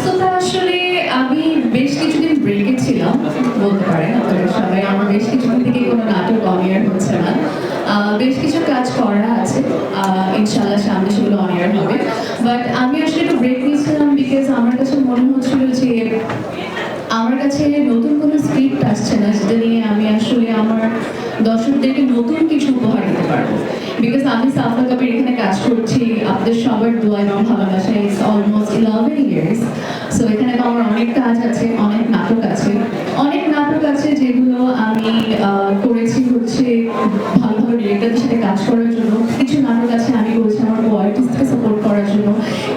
ব্যস্ততা আসলে আমি বেশ কিছুদিন ব্রেকে ছিলাম, বলতে পারেন। আপনারা সবাই আমার বেশ কিছুদিন থেকে কোনো নাটক অনিয়ার হচ্ছে না। বেশ কিছু কাজ করা আছে। ইনশাল্লাহ সামনে সেগুলো অনিয়ার হবে। বাট আমি আসলে একটু ব্রেক নিয়েছিলাম বিকজ আমার কাছে মনে হচ্ছিল যে আমার কাছে নতুন কোনো স্ক্রিপ্ট আসছে না, যেটা নিয়ে আমি আসলে আমার দর্শকদেরকে নতুন কিছু উপহার দিতে পারব। বিকজ আমি সাফা কাপের এখানে কাজ করছি, আপনাদের সবার দোয়া এবং ভালোবাসা। ইয়ার্স সো এখানে তো আমার অনেক কাজ আছে, অনেক নাটক আছে। অনেক নাটক আছে যেগুলো আমি করেছি হচ্ছে ভালো ভালো ডিরেক্টরদের সাথে কাজ করার জন্য। কিছু নাটক আছে আমি করেছি আমার আর্টিস্টকে সাপোর্ট করার জন্য।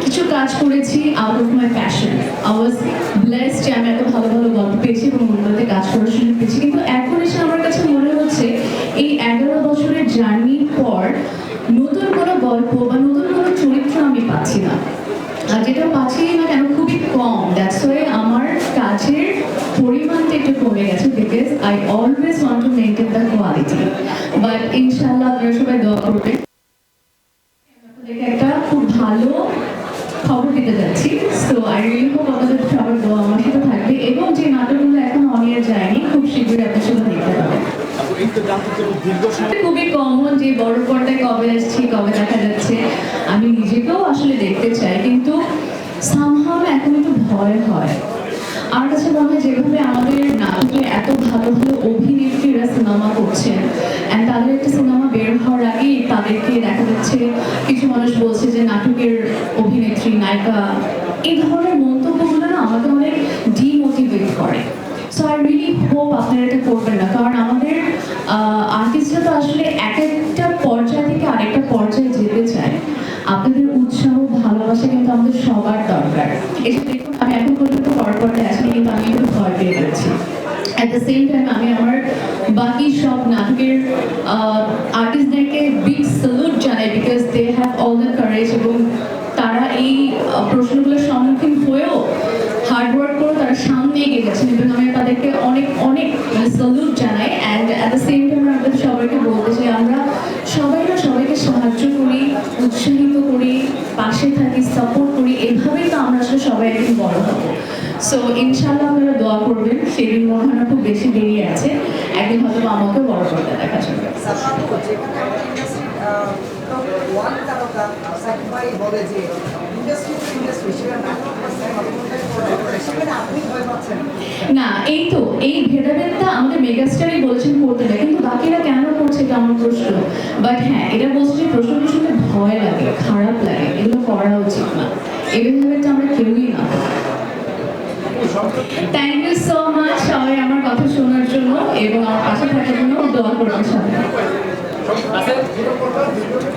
কিছু কাজ করেছি out of my passion I was blessed যে আমি এত ভালো ভালো গল্প পেয়েছি এবং ওগুলোতে কাজ করার সুযোগ পেয়েছি। কিন্তু এখন এসে আমার কাছে মনে হচ্ছে, এই এগারো বছরের জার্নির পর নতুন কোনো গল্প বা নতুন কোনো চরিত্র আমি পাচ্ছি না। আর যেটা পাচ্ছি না কেন খুবই কম দ্যাটস ওয়াই আমার কাজের পরিমাণটা একটু কমে গেছে I always want to maintain the quality but ইনশাল্লাহ আপনারা সবাই দোয়া করবেন। একটা খুব ভালো খবর দিতে যাচ্ছি। সো আই হোপ আপনাদের সবার দোয়া আমার সাথে থাকবে। এবং যে নাটকগুলো এখন অনিয়ে যায়নি, খুব শীঘ্রই আপনার সাথে দেখতে পাবেন। খুবই কমন যে বড় পর্দায় কবে আসছি, কবে দেখা যাচ্ছে, আমি নিজেকেও আসলে দেখতে চাই। কিন্তু সামহাও এখন একটু ভয় হয়। আমার কাছে মনে হয় যেভাবে আমাদের নাটকে এত ভালো ভালো অভিনেত্রীরা সিনেমা করছেন অ্যান্ড তাদের একটা সিনেমা বের হওয়ার আগেই তাদেরকে দেখা যাচ্ছে, কিছু মানুষ বলছে যে নাটকের অভিনেত্রী, নায়িকা, এই ধরনের মন্তব্যগুলো না আমাকে অনেক ডিমোটিভেট করে। সো আই রিয়েলি হোপ আপনারা এটা করবেন না, কারণ আমাদের আর্টিস্টরা তো আসলে এক একটা পর্যায় থেকে আরেকটা পর্যায়ে যেতে চায়। আপনাদের উৎসাহ, ভালোবাসা কিন্তু আমাদের সবার দরকার। আমি এখন পর্যন্ত পর পর্যায়ে আসলে কিন্তু আমি একটু ভয় পেয়ে যাচ্ছি। অ্যাট দ্য সেম টাইম আমি আমার বাকি সব নাটকের আর্টিস্টদেরকে বিগ স্যালুট জানাই because they have all the courage এবং তারা এই প্রশ্নগুলোর সম্মুখীন হয়েও হার্ড ওয়ার্ক করে তারা সামনে এগিয়ে গেছেন এবং আমি তাদেরকে অনেক অনেক স্যালুট জানাই। And at the same time আমাদের সবাইকে বলতে চাই, আমরা সবাই একদিন বড় হব। সো ইনশাল্লাহ আপনারা দোয়া করবেন সেদিন মনে হয় খুব বেশি দেরি আছে। একদিন হয়তো আমাকে বড় করতে দেখা যাবে না এই তো এই ভেদাভেদটা আমাদের মেগাস্টারই বলেছেন করতে দেয় কিন্তু বাকিরা কেন করছে এটা আমার প্রশ্ন? বাট হ্যাঁ এটা বলছে যে প্রশ্নটা শুনে ভয় লাগে, খারাপ লাগে, এগুলো করা উচিত না। এই ভেদাভেদটা আমরা কেউই না। থ্যাংক ইউ সো মাচ সবাই আমার কথা